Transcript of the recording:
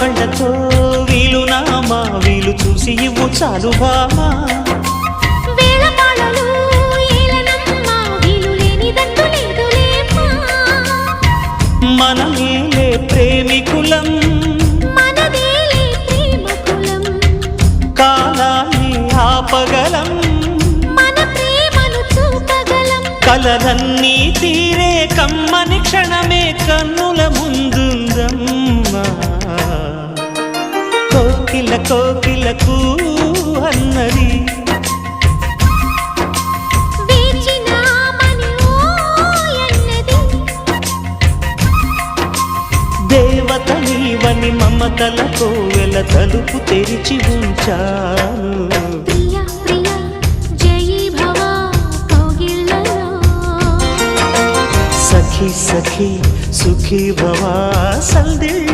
కళ్ళతో వీలు నామా వీలు చూసి ఇవ్వు చాలు బామా మనమేలే ప్రేమికులం. మనదేలే ప్రేమ కులం కాలాన్ని ఆపగలం. మన ప్రేమను చూపగలం. కలలన్నీ తీరే కమ్మని క్షణమే కోకిల కోకిలకు అన్నది. దేవత నీవని మమతల కోవెల తలుపు తెరిచి ఉంచాను. సఖి సఖి సుఖీ భవా సందిళ్ళ